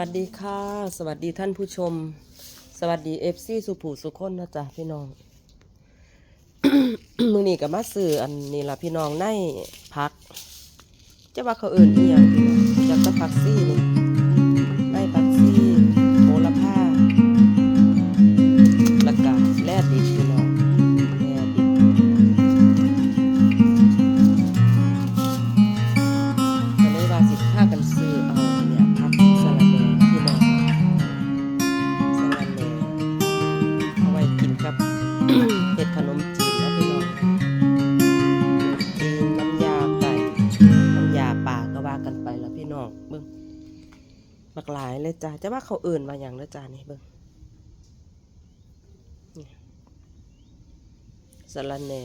วัสดีค่ะ สวัสดีท่านผู้ชม สวัสดีเอฟซีสุผูสุคนนะจ๊ะพี่น้อง มือนี่กับมาซื้ออันนี้ละพี่น้องในพัก จะว่าเขาเอื่นอีหยังพี่น้องจากตะพักซี่นี่ใน หลายเลยจ้าจะว่าเขาเอื่นมาอย่างเด้อจ้านี่เบิ่งสลัดแหน่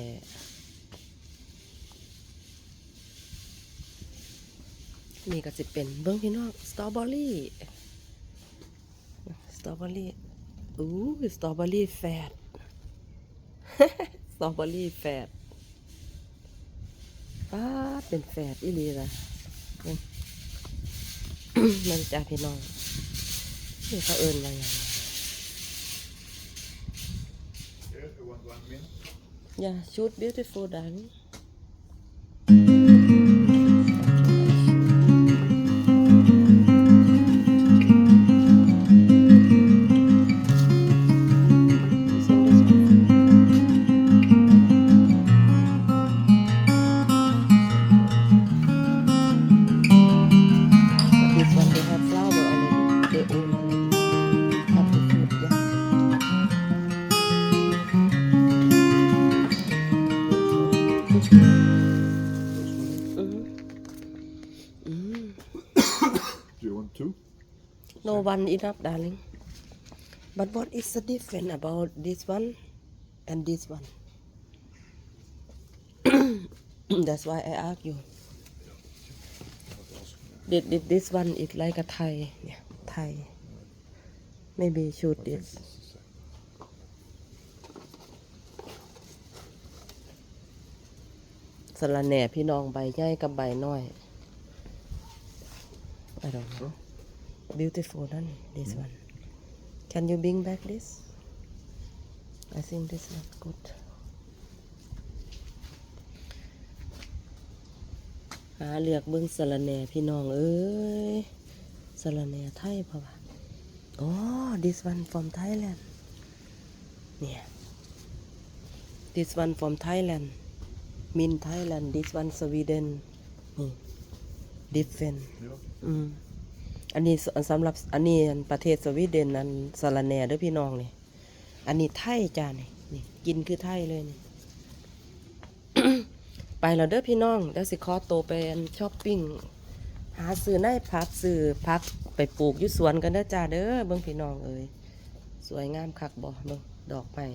นี่ก็สิเป็นเบิ่งพี่น้องสตรอเบอรี่สตรอเบอรี่อู้สตรอเบอรี่แฟดสตรอเบอรี่แฟดป้าเป็นแฟดอีหลีละ มันจ้าพี่น้องนี่เขาเอินมาอย่างไร Yes, you want one mint? อย่าชุด beautiful darling Mm. Do you want two? No one enough, darling. But what is the difference about this one and this one? That's why I ask you. Did, did this one is like a Thai? Yeah, Thai. Maybe shoot this. สละแหน่พี่น้องใบใหญ่กับใบน้อย I don't know beautiful นั่น this one can you bring back this I think this one good หาเลือกเบิ้งสละแหน่พี่น้องเอ้ยสละแหน่ไทยเพราะว่าอ๋อ this one from Thailand เนี่ย this one from Thailand มินไทยแลนด์ this one Sweden นี่ different Yeah. อืมอันนี้สสำหรับอันนี้อันประเทศสวีเดนนั้นสาระแหน่เด้อพี่น้องนี่อันนี้ไทยจ้านี่นี่ กินคือไทยเลยนี่ ไปแล้วเด้อพี่น้องเดี๋ยวสิขอโตวไปอันช้อปปิ้งหาซื้อในพักซื้อพักไปปลูกอยู่สวนกันเด้อจ้าเด้อเบิ่งพี่น้องเอ้ยสวยงามคักบ่เบิ่งดอกไม้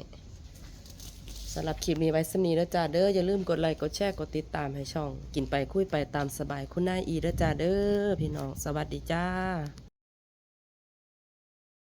สำหรับคลิปนี้ไว้สนีแล้วจ้าเด้ออย่าลืมกดไลค์กดแชร์กดติดตามให้ช่อง กินไปคุยไปตามสบายคุณนายอีแล้วจ้าเด้อพี่น้องสวัสดีจ้า